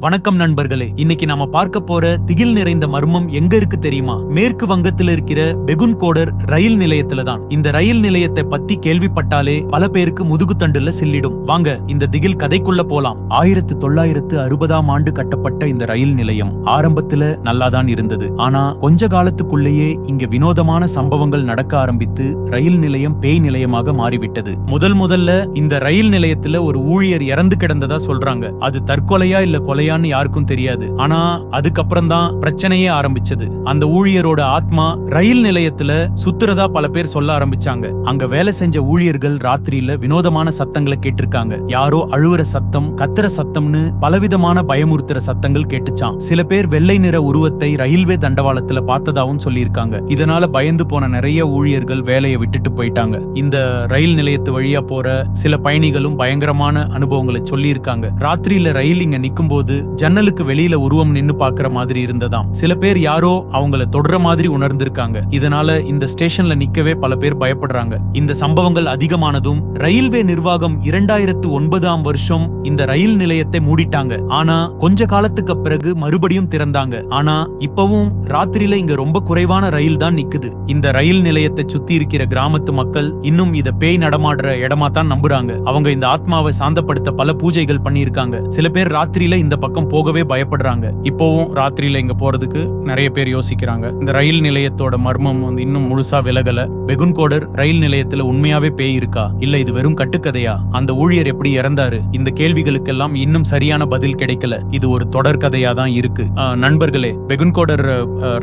வணக்கம் நண்பர்களே. இன்னைக்கு நாம பார்க்க போற திகில் நிறைந்த மர்மம் எங்க இருக்கு தெரியுமா? மேற்கு வங்கத்துல இருக்கிற பெகுன்கோடர் ரயில் நிலையத்துல தான். இந்த ரயில் நிலையத்தை பத்தி கேள்விப்பட்டாலே பல பேருக்கு முதுகுத்தண்டுல சில்லிடும். வாங்க இந்த திகில் கதைக்குள்ள போலாம். ஆயிரத்து தொள்ளாயிரத்து அறுபதாம் ஆண்டு கட்டப்பட்ட இந்த ரயில் நிலையம் ஆரம்பத்துல நல்லாதான் இருந்தது. ஆனா கொஞ்ச காலத்துக்குள்ளேயே இங்க வினோதமான சம்பவங்கள் நடக்க ஆரம்பித்து ரயில் நிலையம் பேய் நிலையமாக மாறிவிட்டது. முதல் முதல்ல இந்த ரயில் நிலையத்துல ஒரு ஊழியர் இறந்து கிடந்ததா சொல்றாங்க. அது தற்கொலையா இல்ல கொலை உண்மையான்னு யாருக்கும் தெரியாது. ஆனா அதுக்கப்புறம் தான் பிரச்சனையே ஆரம்பிச்சது. அந்த ஊழியரோட ஆத்மா ரயில் நிலையத்துல சுத்துறதா பல பேர் சொல்ல ஆரம்பிச்சாங்க. அங்க வேலை செஞ்ச ஊழியர்கள் ராத்திரியில வினோதமான சத்தங்களை கேட்டிருக்காங்க. யாரோ அழுவுற சத்தம் கத்துற சத்தம்னு பலவிதமான பயமுறுத்துற சத்தங்கள் கேட்டுச்சான் சில பேர் வெள்ளை நிற உருவத்தை ரயில்வே தண்டவாளத்துல பார்த்ததாவும் சொல்லியிருக்காங்க. இதனால பயந்து போன நிறைய ஊழியர்கள் வேலையை விட்டுட்டு போயிட்டாங்க. இந்த ரயில் நிலையத்து வழியா போற சில பயணிகளும் பயங்கரமான அனுபவங்களை சொல்லியிருக்காங்க. ராத்திரியில ரயில் இங்க நிக்கும் போது ஜன்னலுக்கு வெளியில உருவம் நின்னு பாக்குற மாதிரி இருந்ததாம். சில பேர் யாரோ அவங்கள தொடர மாதிரி உணர்ந்திருக்காங்க. இதனால இந்த ஸ்டேஷன்ல நிக்கவே பல பேர் பயப்படுறாங்க. இந்த சம்பவங்கள் அதிகமானதும் ரயில்வே நிர்வாகம் இரண்டாயிரத்து ஒன்பதாம் வருஷம் இந்த ரயில் நிலையத்தை மூடிட்டாங்க. ஆனா கொஞ்ச காலத்துக்கு பிறகு மறுபடியும் திறந்தாங்க. ஆனா இப்பவும் ராத்திரியில இங்க ரொம்ப குறைவான ரயில் தான் நிக்குது. இந்த ரயில் நிலையத்தை சுத்தி இருக்கிற கிராமத்து மக்கள் இன்னும் இத பேய் நடமாடுற இடமா தான் நம்புறாங்க. அவங்க இந்த ஆத்மாவை சாந்தப்படுத்த பல பூஜைகள் பண்ணியிருக்காங்க. சில பேர் ராத்திரியில இந்த பக்கம் போகவே பயப்படுறாங்க. இப்போவும் ராத்திரியில இங்க போறதுக்கு நிறைய பேர் யோசிக்கிறாங்க. இந்த ரயில் நிலையத்தோட மர்மம் வந்து இன்னும் முழுசா விலகல. பெகுன்கோடர் ரயில் நிலையத்துல உண்மையாவே பேய் இருக்கா? இல்ல இது வெறும் கட்டுக்கதையா? அந்த ஊழியர் எப்படி இறந்தாரு? இந்த கேள்விகளுக்கெல்லாம் இன்னும் சரியான பதில் கிடைக்கல. இது ஒரு தொடர் கதையா தான் இருக்கு. நண்பர்களே பெகுன்கோடர்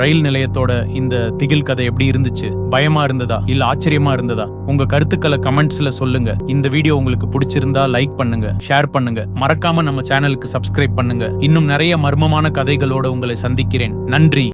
ரயில் நிலையத்தோட இந்த திகில் கதை எப்படி இருந்துச்சு? பயமா இருந்ததா? இல்ல ஆச்சரியமா இருந்ததா? உங்க கருத்துக்களை கமெண்ட்ஸ்ல சொல்லுங்க. இந்த வீடியோ உங்களுக்கு பிடிச்சிருந்தா லைக் பண்ணுங்க ஷேர் பண்ணுங்க. மறக்காம நம்ம சேனலுக்கு சப்ஸ்கிரைப் பண்ணுங்க இன்னும் நிறைய மர்மமான கதைகளோட உங்களை சந்திக்கிறேன். நன்றி.